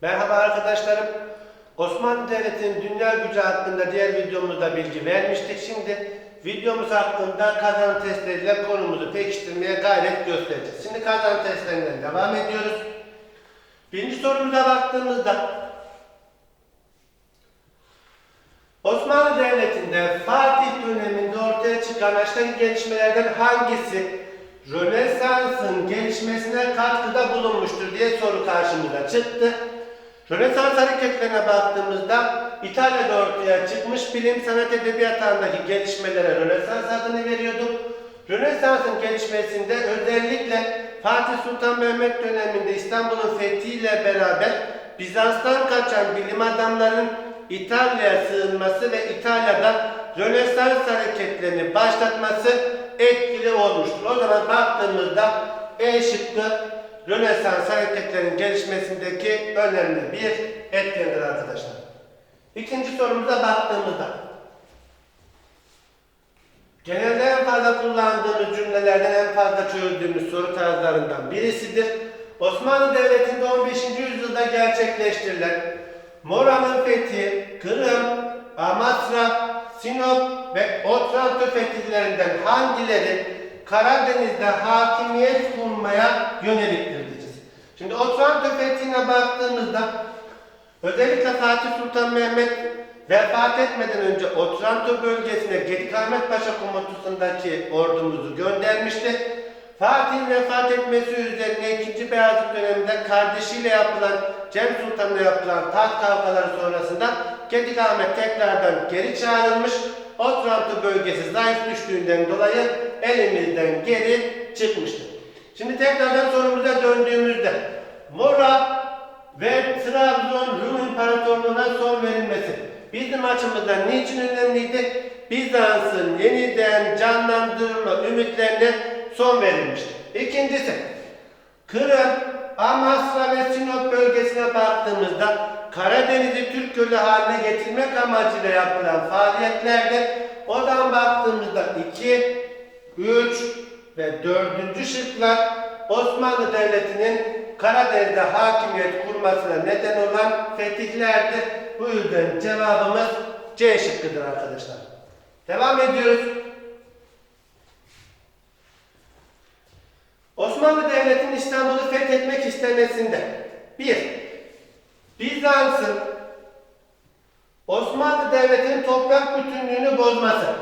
Merhaba arkadaşlarım. Osmanlı Devleti'nin dünya gücü hakkında diğer videomuzda bilgi vermiştik. Şimdi videomuz hakkında kazan testleriyle konumuzu pekiştirmeye gayret göstereceğiz. Şimdi kazan testlerinden devam ediyoruz. Birinci sorumuza baktığımızda Osmanlı Devleti'nde Fatih döneminde ortaya çıkan aşağıdaki gelişmelerden hangisi Rönesans'ın gelişmesine katkıda bulunmuştur diye soru karşımıza çıktı. Rönesans hareketlerine baktığımızda İtalya'da ortaya çıkmış bilim, sanat, edebiyat alanındaki gelişmelere Rönesans adını veriyorduk. Rönesans'ın gelişmesinde özellikle Fatih Sultan Mehmet döneminde İstanbul'un fethiyle beraber Bizans'tan kaçan bilim adamların İtalya'ya sığınması ve İtalya'da Rönesans hareketlerini başlatması etkili olmuştur. O zaman baktığımızda E şıkkı Rönesans hareketlerinin gelişmesindeki önemli bir etkendir arkadaşlar. İkinci sorumuza baktığımızda genelde en fazla kullandığımız cümlelerden en fazla çözdüğümüz soru tarzlarından birisidir. Osmanlı Devleti'nde 15. yüzyılda gerçekleştirilen Mora'nın fethi, Kırım, Amasra, Sinop ve Otranto fetihlerinden hangileri Karadeniz'de hakimiyet kurmaya yöneliktir diyeceğiz. Şimdi Otranto fethine baktığımızda özellikle Fatih Sultan Mehmet vefat etmeden önce Otranto bölgesine Gedikamet Paşa komutasındaki ordumuzu göndermişti. Fatih'in vefat etmesi üzerine 2. Beyazıt döneminde kardeşiyle yapılan Cem Sultan'la yapılan taht kavgaları sonrasında Gedikamet tekrardan geri çağrılmış. Otranto bölgesi zayıf düştüğünden dolayı elimizden geri çıkmıştır. Şimdi tekrardan sorumuza döndüğümüzde Mora ve Trabzon Rum İmparatorluğu'na son verilmesi bizim açımızdan niçin önemliydi? Bizans'ın yeniden canlandırılma ümitlerine son verilmiştir. İkincisi, Kırım, Amasra ve Sinop bölgesine baktığımızda Karadeniz'i Türk Gölü haline getirmek amacıyla yapılan faaliyetlerde oradan baktığımızda 2, 3 ve 4. şıklar Osmanlı Devleti'nin Karadeniz'de hakimiyet kurmasına neden olan fetihlerdir. Bu yüzden cevabımız C şıkkıdır arkadaşlar. Devam ediyoruz. Osmanlı Devleti'nin İstanbul'u fethetmek istemesinde 1. Bizans'ın Osmanlı Devleti'nin toprak bütünlüğünü bozması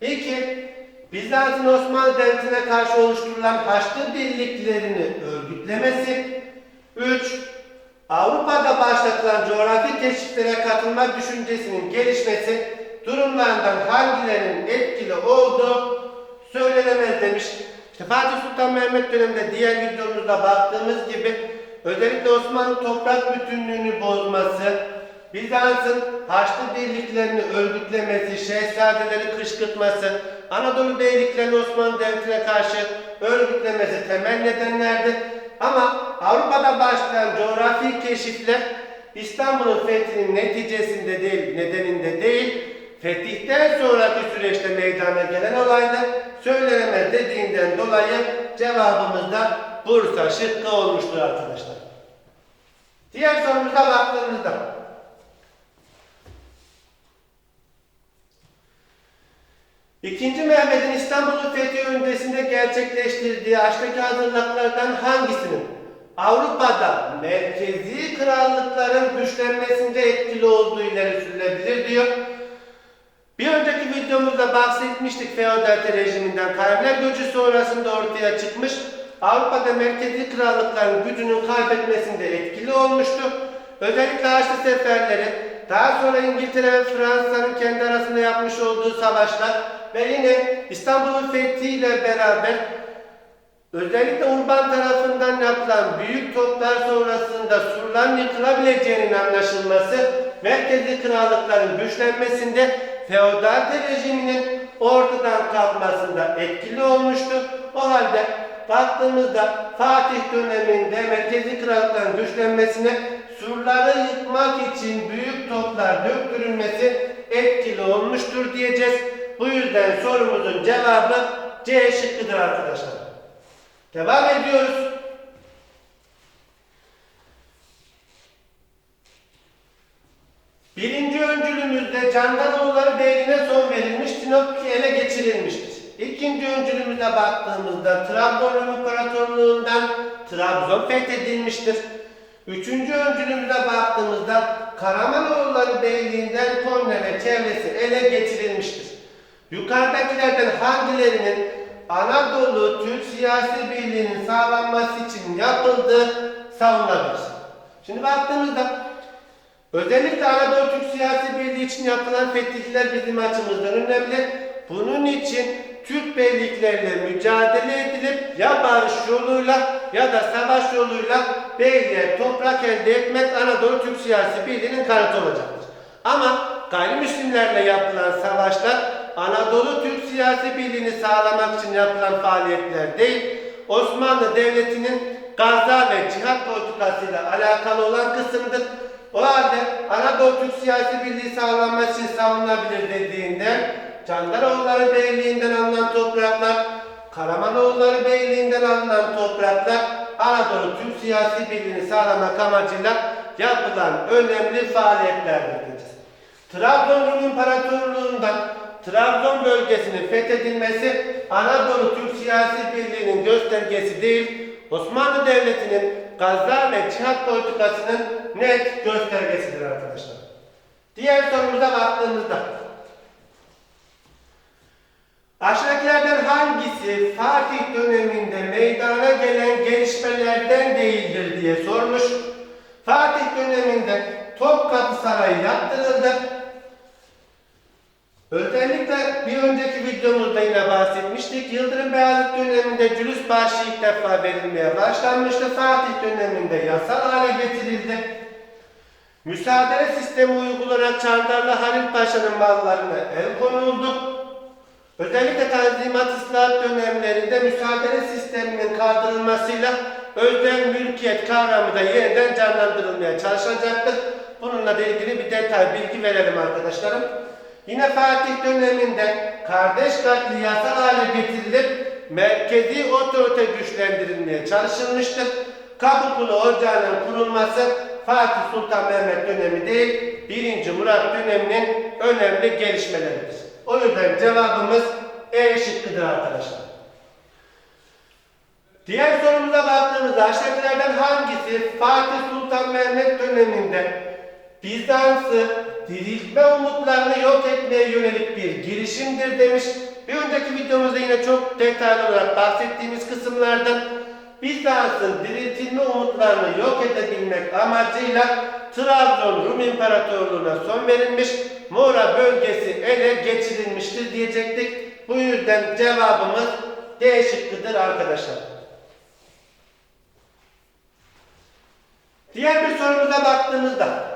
2. Bizans'ın Osmanlı Devleti'ne karşı oluşturulan Haçlı birliklerini örgütlemesi 3. Avrupa'da başlatılan coğrafi keşiflere katılma düşüncesinin gelişmesi durumlarından hangilerinin etkili olduğu söylenemez demiş. İşte Fatih Sultan Mehmet döneminde diğer videomuzda baktığımız gibi özellikle Osmanlı toprak bütünlüğünü bozması, Bizans'ın Haçlı birliklerini örgütlemesi, şehzadeleri kışkırtması, Anadolu beyliklerini Osmanlı Devleti'ne karşı örgütlemesi temel nedenlerdi. Ama Avrupa'da başlayan coğrafi keşifler İstanbul'un fethinin neticesinde değil, nedeninde değil, fetihten sonraki süreçte meydana gelen olayda söylenemez dediğinden dolayı cevabımız da Bursa şıkkı olmuştur arkadaşlar. Diğer sorumuza baktığımızda İkinci Mehmet'in İstanbul'u fethi öncesinde gerçekleştirdiği Haçlık hazırlıklardan hangisinin Avrupa'da merkezi krallıkların güçlenmesinde etkili olduğu ileri sürülebilir diyor. Bir önceki videomuzda bahsetmiştik feodalite rejiminden Karabiler göçü sonrasında ortaya çıkmış Avrupa'da merkezi krallıkların gücünün kaybetmesinde etkili olmuştu. Özellikle Haçlı seferleri, daha sonra İngiltere ve Fransa'nın kendi arasında yapmış olduğu savaşlar ve yine İstanbul'un fethiyle beraber özellikle Urban tarafından yapılan büyük toplar sonrasında surların yıkılabileceğinin anlaşılması merkezi krallıkların güçlenmesinde feodal rejiminin ortadan kalkmasında etkili olmuştu. O halde baktığımızda Fatih döneminde merkezi krallıkların güçlenmesine surları yıkmak için büyük toplar döktürülmesi etkili olmuştur diyeceğiz. Bu yüzden sorumuzun cevabı C şıkkıdır arkadaşlar. Devam ediyoruz. Birinci öncülümüzde Candanoğulları Beyliği'ne son verilmiş, Sinop ele geçirilmiştir. İkinci öncülümüze baktığımızda Trabzon İmparatorluğu'ndan Trabzon fethedilmiştir. Üçüncü öncülümüze baktığımızda Karamanoğulları Beyliği'nden Konya ve çevresi ele geçirilmiştir. Yukarıdakilerden hangilerinin Anadolu Türk siyasi birliğinin sağlanması için yapıldığı savunulabilir. Şimdi baktığımızda özellikle Anadolu Türk siyasi birliği için yapılan fetihler bizim açımızdan önemli. Bunun için Türk beylikleriyle mücadele edilip ya barış yoluyla ya da savaş yoluyla beyliğe toprak elde etmek Anadolu Türk siyasi birliğinin kanıtı olacaktır. Ama gayrimüslimlerle yapılan savaşlar Anadolu Türk siyasi birliğini sağlamak için yapılan faaliyetler değil, Osmanlı Devleti'nin gaza ve cihat politikasıyla alakalı olan kısımdır. O halde Anadolu Türk siyasi birliği sağlanması için savunulabilir dediğinde Candaroğulları Beyliği'nden alınan topraklar, Karamanoğulları Beyliği'nden alınan topraklar Anadolu Türk siyasi birliğini sağlamak amacıyla yapılan önemli faaliyetlerdir. Trabzon Rum İmparatorluğu'ndan Trabzon bölgesinin fethedilmesi Anadolu Türk siyasi birliğinin göstergesi değil, Osmanlı Devleti'nin gaza ve cihat politikasının net göstergesidir arkadaşlar. Diğer sorumuza baktığımızda Aşağıdakilerden hangisi Fatih döneminde meydana gelen gelişmelerden değildir diye sormuş. Fatih döneminde Topkapı Sarayı yaptırıldı. Özellikle bir önceki videomuzda yine bahsetmiştik. Yıldırım Beyazıt döneminde cülüs bağışı ilk defa verilmeye başlanmıştı. Fatih döneminde yasal hale getirildi. Müsaade sistemi uygulanarak Çandarlı Halil Paşa'nın mallarına el konuldu. Özellikle Tanzimat İslahat dönemlerinde müsaade sisteminin kaldırılmasıyla özel mülkiyet kavramı da yeniden canlandırılmaya çalışacaktır. Bununla ilgili bir detay bilgi verelim arkadaşlarım. Yine Fatih döneminde kardeş katli hale getirilip merkezi otorite güçlendirilmeye çalışılmıştır. Kapıkulu Ocağı'nın kurulması Fatih Sultan Mehmet dönemi değil, 1. Murat döneminin önemli gelişmeleridir. O yüzden cevabımız E şıkkıdır arkadaşlar. Diğer sorumuza baktığımızda aşağıdakilerden hangisi Fatih Sultan Mehmet döneminde Bizans'ı diriltme umutlarını yok etmeye yönelik bir girişimdir demiş. Bir önceki videomuzda yine çok detaylı olarak bahsettiğimiz kısımlardan Bizans'ın diriltilme umutlarını yok edebilmek amacıyla Trabzon Rum İmparatorluğu'na son verilmiş, Mora bölgesi ele geçirilmiştir diyecektik. Bu yüzden cevabımız D şıkkıdır arkadaşlar. Diğer bir sorumuza baktığımızda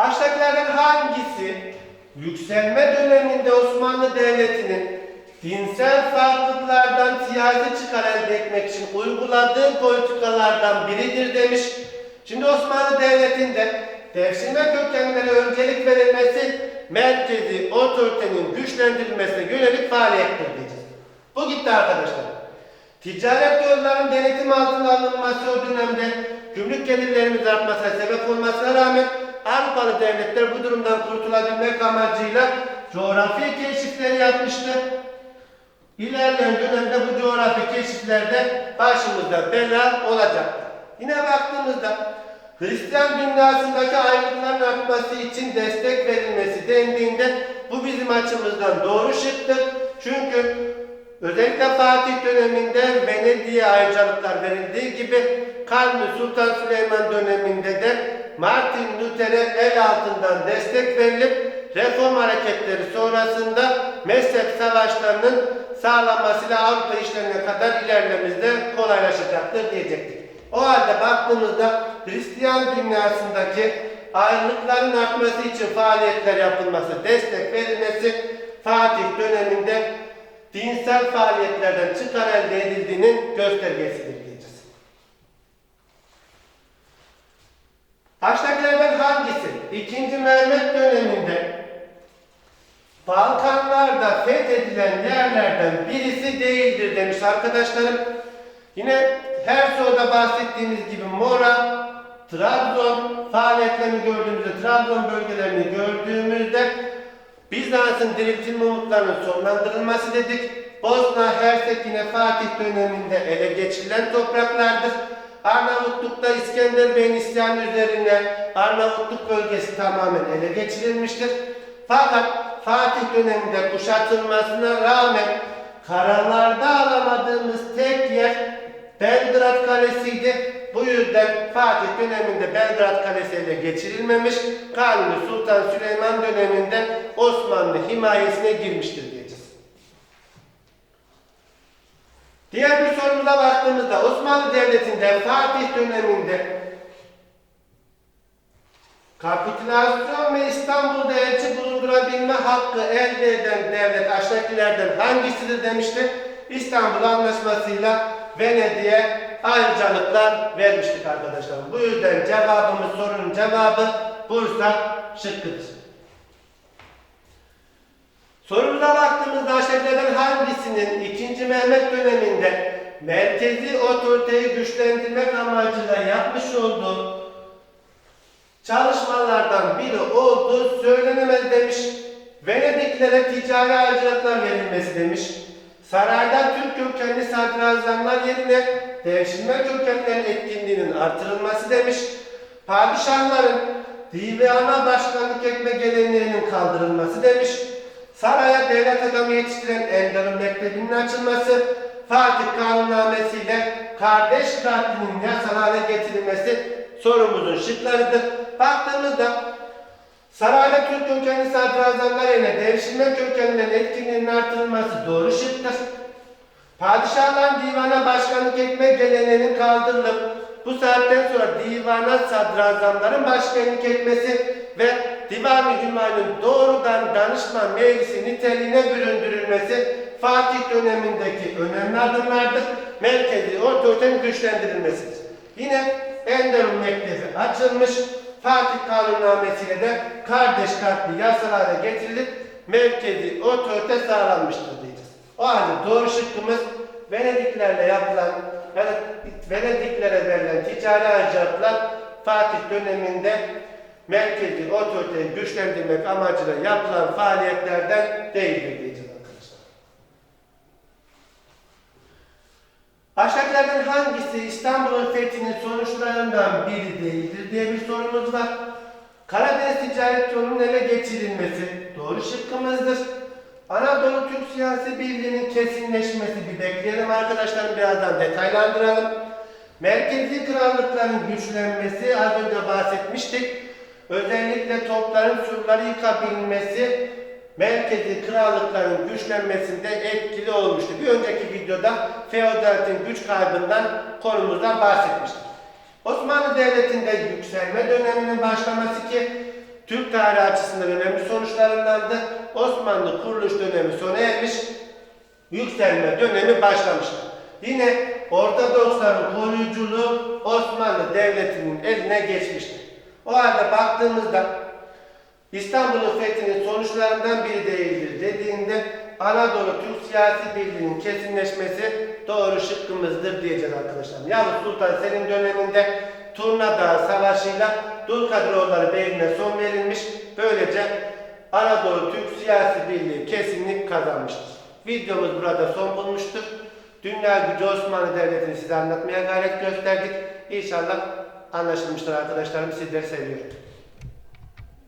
Aşağıdakilerden hangisi yükselme döneminde Osmanlı Devleti'nin dinsel farklılıklardan siyasi çıkar elde etmek için uyguladığı politikalardan biridir demiş. Şimdi Osmanlı Devleti'nde devşirme kökenlere öncelik verilmesi merkezi otoritenin güçlendirilmesine yönelik faaliyettir diyeceğiz. Bu gitti arkadaşlar. Ticaret yollarının denetim altına alınması o dönemde gümrük gelirlerimiz artmasına sebep olmasına rağmen Avrupalı devletler bu durumdan kurtulabilmek amacıyla coğrafi keşifleri yapmıştı. İlerleyen dönemde bu coğrafi keşiflerde başımızda bela olacaktı. Yine baktığımızda Hristiyan dünyasındaki ayrılıkların artması için destek verilmesi dendiğinde bu bizim açımızdan doğru şıktır. Çünkü özellikle Fatih döneminde Venedik'e ayrıcalıklar verildiği gibi Kanuni Sultan Süleyman döneminde de Martin Luther'e el altından destek verilip reform hareketleri sonrasında mezhep savaşlarının sağlanmasıyla Avrupa işlerine kadar ilerlememizde kolaylaşacaktır diyecektik. O halde baktığımızda Hristiyan dünyasındaki ayrılıkların artması için faaliyetler yapılması, destek verilmesi Fatih döneminde dinsel faaliyetlerden çıkar elde edildiğinin göstergesidir diyeceğiz. Aşağıdakilerden hangisi 2. Mehmet döneminde Balkanlarda fethedilen yerlerden birisi değildir demiş arkadaşlarım. Yine her soruda bahsettiğimiz gibi Mora, Trabzon faaliyetlerini gördüğümüzde, Trabzon bölgelerini gördüğümüzde Bizans'ın diriltilme umutlarının sonlandırılması dedik. Bosna Hersek yine Fatih döneminde ele geçirilen topraklardır. Arnavutluk'ta İskender Bey'in isyanı üzerine Arnavutluk bölgesi tamamen ele geçirilmiştir. Fakat Fatih döneminde kuşatılmasına rağmen karalarda alamadığımız tek yer Belgrad Kalesi'ydi. Bu yüzden Fatih döneminde Belgrad Kalesi ele geçirilmemiş. Kanuni Sultan Süleyman döneminde Osmanlı himayesine girmiştir diyeceğiz. Diğer bir sorumuza baktığımızda Osmanlı Devleti'nde Fatih döneminde kapitülasyon ve İstanbul'da elçi bulundurabilme hakkı elde eden devlet aşağıdakilerden hangisidir demişti. İstanbul Anlaşması'yla Venedik'e ayrıcalıklar vermiştik arkadaşlar. Bu yüzden cevabımız sorunun cevabı Bursa şıkkıdır. Sorumuza baktığımızda aşağıdakilerden hangisinin 2. Mehmet döneminde merkezi otoriteyi güçlendirmek amacıyla yapmış olduğu çalışmalardan biri olduğu söylenemez demiş. Venediklere ticari ayrıcalıklar verilmesi demiş. Sarayda Türk kökenli sadrazamlar yerine devşirme kökenlerin etkinliğinin artırılması demiş. Padişahların divana başkanlık etme gelenlerinin kaldırılması demiş. Saraya devlet adamı yetiştiren Enderun Mektebi'nin açılması, Fatih Kanunnamesi ile kardeş katlinin yasal hale getirilmesi sorumuzun şıklarıdır. Baktığımızda sarayda Türk kökenli sadrazamlar yerine devşirme kökenlilerin etkinliğinin artırılması doğru şıktır. Padişahların divana başkanlık etme geleneğinin kaldırılıp bu saatten sonra divana sadrazamların başkanlık etmesi ve Divan-ı Hümayun'un doğrudan danışma meclisi niteliğine büründürülmesi Fatih dönemindeki önemli adımlardır. Merkezi otoritenin güçlendirilmesidir. Yine Enderun Mektebi açılmış. Fatih Kanunnamesi'yle de kardeş katli yasal hale getirilip merkezi otorite sağlanmıştır diyeceğiz. O halde doğru şıkkımız Venediklerle yapılan Venediklere verilen ticari harcatlar Fatih döneminde merkezi otoriteyi güçlendirmek amacıyla yapılan faaliyetlerden değildir diyeceğiz arkadaşlar. Aşağıdakilerden hangisi İstanbul'un fethinin sonuçlarından biri değildir diye bir sorumuz var. Karadeniz ticaret yolunun ele geçirilmesi doğru şıkkımızdır. Anadolu Türk siyasi birliğinin kesinleşmesi bir bekleyelim arkadaşlar birazdan detaylandıralım. Merkezi krallıkların güçlenmesi az önce bahsetmiştik. Özellikle topların surları yıkabilmesi merkezi krallıkların güçlenmesinde etkili olmuştu. Bir önceki videoda feodalitin güç kaybından konumuzdan bahsetmiştik. Osmanlı Devleti'nde yükselme döneminin başlaması ki Türk tarihi açısından önemli sonuçlarındandı. Osmanlı kuruluş dönemi sona ermiş, yükselme dönemi başlamıştır. Yine Ortodoksların koruyuculuğu Osmanlı Devleti'nin eline geçmiştir. O halde baktığımızda İstanbul'un fethinin sonuçlarından biri değildir dediğinde Anadolu Türk siyasi birliğinin kesinleşmesi doğru şıkkımızdır diyeceğiz arkadaşlar. Yavuz Sultan Selim döneminde Turna Dağı Savaşı'yla Dulkadiroğulları Beyliğine son verilmiş. Böylece Anadolu Türk siyasi birliği kesinlik kazanmıştır. Videomuz burada son bulmuştur. Dünya gücü Osmanlı Devleti'ni size anlatmaya gayret gösterdik. İnşallah anlaşılmıştır arkadaşlarım. Sizleri seviyorum.